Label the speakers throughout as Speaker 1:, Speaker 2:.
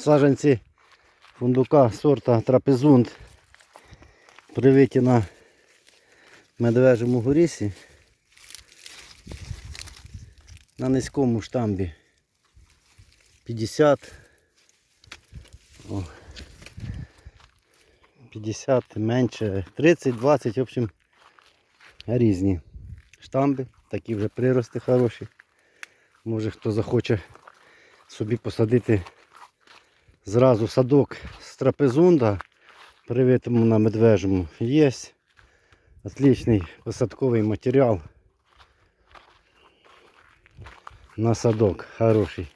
Speaker 1: саджанці фундука сорта трапезунд привиті на медвежому горісі на низькому штамбі 50 о, 50 менше 30, 20, в общем, різні штамби, такі вже прирости хороші. Може хто захоче собі посадити зразу садок з трапезунда, привитому на медвежому. Є отличний посадковий матеріал на садок хороший.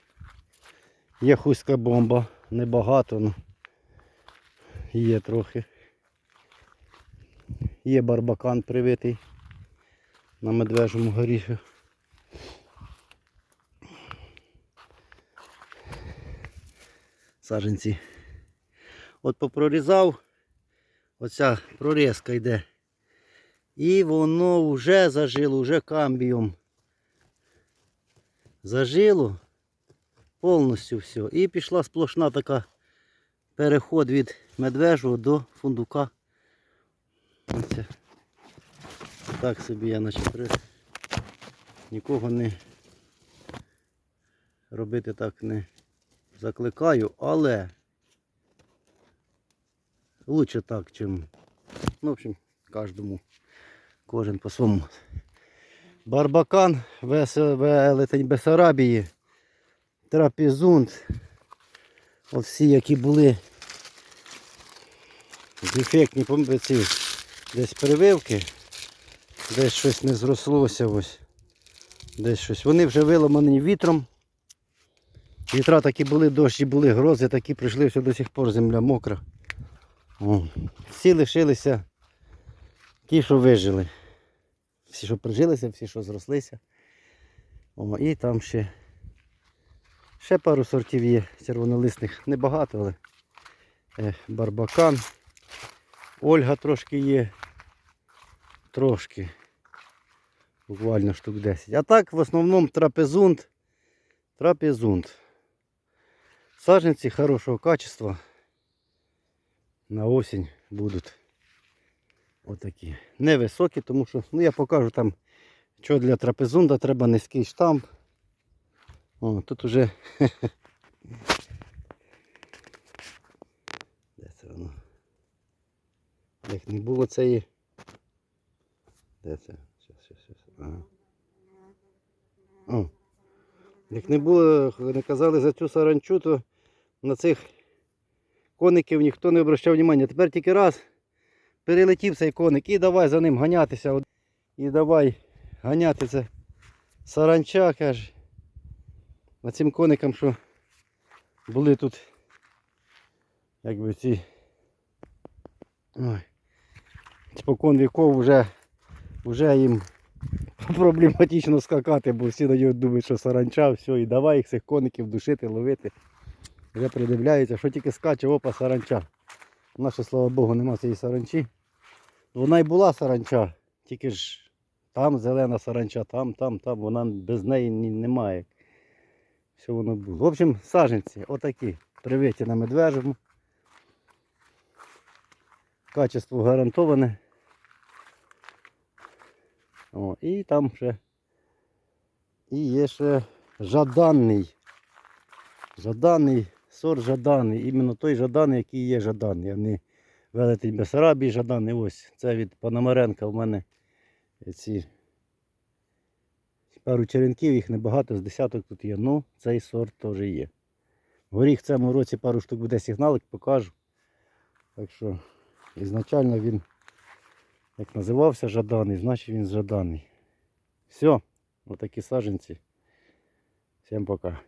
Speaker 1: Є хуська бомба, небагато, але є трохи. Є барбакан привитий на медвежому горіху. Саженці. От попрорізав, оця прорізка йде. І воно вже зажило, вже камбієм. Зажило повністю все. І пішла сплошна така переход від медвежого до фундука. Оце. Так собі я наче при... нікого не робити так не закликаю, але лучше так, чим. Ну, в общем, кожному, кожен по своєму. Барбакан, велетень Бесарабії, трапезунд. От всі, які були дефектні пом- ці, десь прививки, десь щось не зрослося ось. Десь щось. Вони вже виламані вітром. Вітра такі були, дощі були, грози такі прийшли, все до сих пор земля мокра. О. Всі лишилися ті, що вижили. Всі, що прижилися, всі, що зрослися. О, і там ще, ще пару сортів є червонолисних. Небагато, але е, барбакан. Ольга трошки є. Трошки. Буквально штук 10. А так в основному трапезунд. Трапезунд. Саженці хорошого качества на осінь будуть отакі. Невисокі, тому що, ну я покажу там, що для трапезунда треба низький штамп. О, тут уже де це воно? Як не було цієї. Де це? Щас, щас, щас. Ага. О. Як не було, не казали за цю саранчу, то на цих коників ніхто не обращав уваги. Тепер тільки раз перелетів цей коник і давай за ним ганятися. І давай ганяти це саранча, каже. А цим коникам, що були тут, якби ці. Спокон віков вже, вже їм проблематично скакати, бо всі нього думають, що саранча, все, і давай їх цих коників душити, ловити. Вже придивляються, що тільки скаче, опа, саранча. Наша, слава Богу, нема цієї саранчі. Вона й була саранча, тільки ж там зелена саранча, там, там, там, вона без неї немає. Все воно було. В общем, саженці, отакі, привиті на медвежому. Качество гарантоване. О, і там ще і є ще жаданний. Жаданий, сорт жаданий. Іменно той жаданий, який є жаданий, а не велетень Бесарабії жаданий. Ось. Це від Пономаренка в мене ці пару черенків, їх небагато, з десяток тут є. Ну, цей сорт теж є. Горіх в цьому році пару штук буде сигналик, покажу. Так що ізначально він як називався жаданий, значить він жаданий. Все, отакі саженці. Всім пока.